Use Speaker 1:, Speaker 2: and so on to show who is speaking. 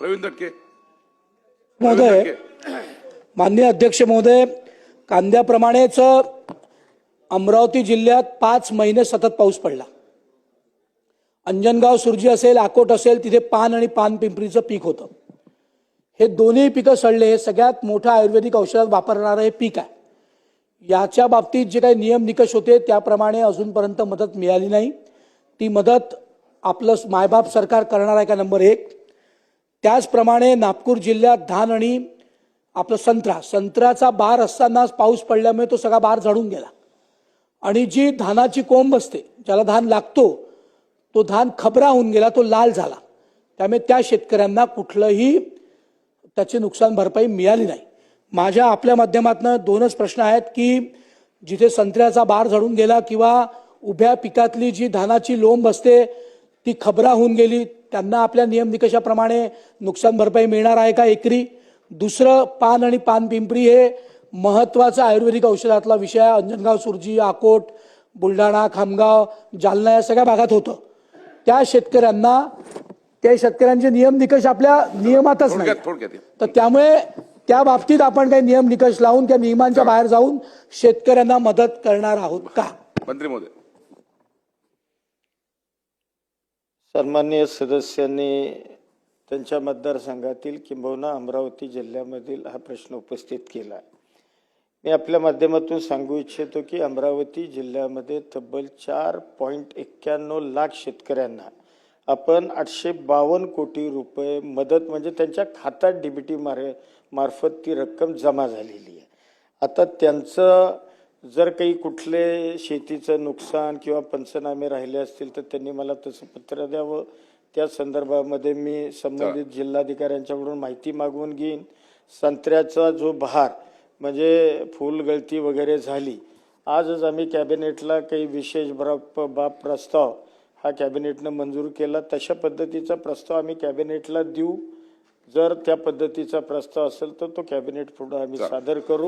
Speaker 1: दटके
Speaker 2: महोदय. माननीय अध्यक्ष महोदय कांद्याप्रमाणेच अमरावती जिल्ह्यात पाच महिने सतत पाऊस पडला. अंजनगाव सुरजी असेल अकोट असेल तिथे पान आणि पान पिंपरीचं पीक होतं. हे दोन्ही पिकं सडले हे सगळ्यात मोठं आयुर्वेदिक औषधात वापरणारं हे पीक आहे. याच्या बाबतीत जे काही नियम निकष होते त्याप्रमाणे अजूनपर्यंत मदत मिळाली नाही. ती मदत आपलं मायबाप सरकार करणार आहे का नंबर एक. त्याचप्रमाणे नागपूर जिल्ह्यात धान आणि आपलं संत्रा संत्र्याचा बार असतानाच पाऊस पडल्यामुळे तो सगळा बार झडून गेला. आणि जी धानाची कोंब असते ज्याला धान लागतो तो धान खबरा होऊन गेला तो लाल झाला. त्यामुळे त्या शेतकऱ्यांना कुठलंही त्याची नुकसान भरपाई मिळाली नाही. माझ्या आपल्या माध्यमातून दोनच प्रश्न आहेत की जिथे संत्र्याचा बार झडून गेला किंवा उभ्या पिकातली जी धानाची लोंब असते ती खबरा होऊन गेली त्यांना आपल्या नियम निकषाप्रमाणे नुकसान भरपाई मिळणार आहे का एकरी? दुसरं पान आणि पान पिंपरी हे महत्त्वाचा आयुर्वेदिक औषधातला विषय अंजनगाव सुरजी अकोट बुलढाणा खामगाव जालना या सगळ्या भागात होतं. त्या शेतकऱ्यांना त्या शेतकऱ्यांचे नियम निकष आपल्या नियमातच नाही. तर त्यामुळे त्या बाबतीत आपण काही नियम निकष लावून त्या नियमांच्या बाहेर जाऊन शेतकऱ्यांना मदत करणार आहोत का?
Speaker 1: मंत्री महोदय
Speaker 3: सन्मान्य सदस्यांनी त्यांच्या मतदारसंघातील किंबहुना अमरावती जिल्ह्यामधील हा प्रश्न उपस्थित केला. आहे मी आपल्या माध्यमातून सांगू इच्छितो की अमरावती जिल्ह्यामध्ये तब्बल चार पॉईंट एक्क्याण्णव लाख शेतकऱ्यांना आपण आठशे बावन्न कोटी रुपये मदत म्हणजे त्यांच्या खात्यात डी बी टी मार मार्फत ती रक्कम जमा झालेली आहे. आता त्यांचं जर काही कुठले शेतीचं नुकसान किंवा पंचनामे राहिले असतील तर त्यांनी मला तसं पत्र द्यावं. त्या संदर्भामध्ये मी संबंधित जिल्हाधिकाऱ्यांच्याकडून माहिती मागवून घेईन. संत्र्याचा जो बहार म्हणजे फुलगळती वगैरे झाली आजच आम्ही कॅबिनेटला काही विशेष बाब बाब प्रस्ताव हा कॅबिनेटनं मंजूर केला. तशा पद्धतीचा प्रस्ताव आम्ही कॅबिनेटला देऊ. जर त्या पद्धतीचा प्रस्ताव असेल तर तो कॅबिनेट पुढे आम्ही सादर करू.